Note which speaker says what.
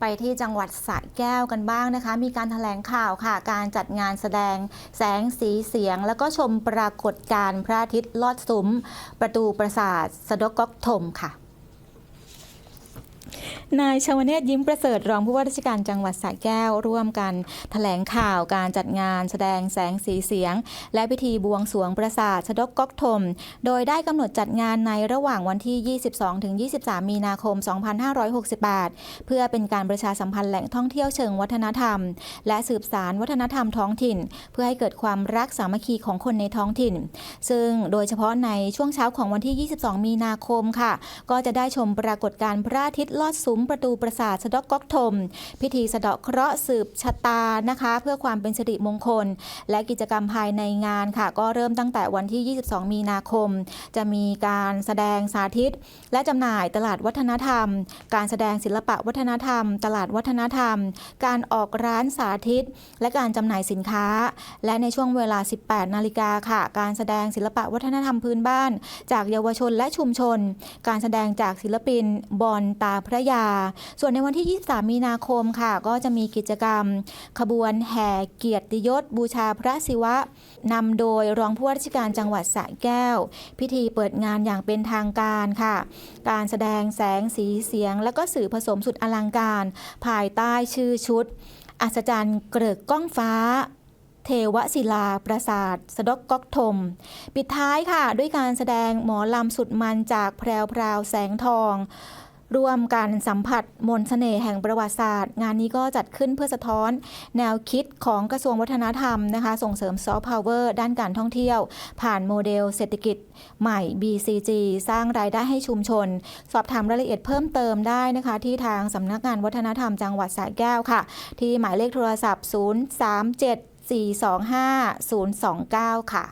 Speaker 1: ไปที่จังหวัดสระแก้วกันบ้างนะคะ มีการถแถลงข่าวค่ะ การจัดงานแสดงแสงสีเสียง แล้วก็ชมปรากฏการณ์พระอาทิตย์ลอดซุ้ม ประตูปราสาทสะดกก๊อกถมค่ะ นายชาวเนศยิ้มประเสริฐรองผู้ว่าราชการจังหวัดสระแก้ว ร่วมกันแถลงข่าวการจัดงานแสดงแสงสีเสียง และพิธีบวงสรวงปราสาทสะดกก๊อกถมโดยได้กำหนดจัดงานในระหว่างวันที่ 22-23 มีนาคม 2568 เพื่อเป็นการประชาสัมพันธ์แหล่งท่องเที่ยวเชิงวัฒนธรรม และสืบสารวัฒนธรรมท้องถิ่น เพื่อให้เกิดความรักสามัคคีของคนในท้องถิ่น ซึ่งโดยเฉพาะในช่วงเช้าของวันที่ 22 มีนาคมค่ะ ก็จะได้ชมปรากฏการณ์พระอาทิตย์ลอดซุ้มประตูปราสาทสะดอกก๊อกถมพิธีสะดาะเคราะห์สืบชะตานะคะ เพื่อความเป็นสิริมงคล และกิจกรรมภายในงานค่ะ ก็เริ่มตั้งแต่วันที่ 22 มีนาคม จะมีการแสดงสาธิต และจำหน่ายตลาดวัฒนธรรม การแสดงศิลปะวัฒนธรรม ตลาดวัฒนธรรม การออกร้านสาธิต และการจำหน่ายสินค้า และในช่วงเวลา 18 นาฬิกาค่ะ การแสดงศิลปะวัฒนธรรมพื้นบ้าน จากเยาวชนและชุมชน การแสดงจากศิลปินบอลตาพระยาส่วนในวันที่ 23 มีนาคมค่ะ ก็จะมีกิจกรรม ขบวนแห่เกียรติยศ บูชาพระศิวะนำโดยรองผู้ว่าราชการจังหวัดสระแก้ว พิธีเปิดงานอย่างเป็นทางการค่ะ การแสดงแสงสีเสียง และก็สื่อผสมสุดอลังการ ภายใต้ชื่อชุด อัศจรรย์เกริกก้องฟ้าเทวศิลาปราสาทสะดกก๊อกถมปิดท้ายค่ะ ด้วยการแสดงหมอลำสุดมันจากแพรวพราวแสงทอง ร่วมการสัมผัสมนต์เสน่ห์แห่งประวัติศาสตร์ งานนี้ก็จัดขึ้นเพื่อสะท้อน แนวคิดของกระทรวงวัฒนธรรมนะคะ ส่งเสริมซอฟต์พาวเวอร์ด้านการท่องเที่ยว ผ่านโมเดลเศรษฐกิจใหม่ BCG สร้างรายได้ให้ชุมชน สอบถามรายละเอียดเพิ่มเติมได้นะคะ ที่ทางสำนักงานวัฒนธรรมจังหวัดสระแก้วค่ะ ที่หมายเลขโทรศัพท์ 037 425 029 ค่ะ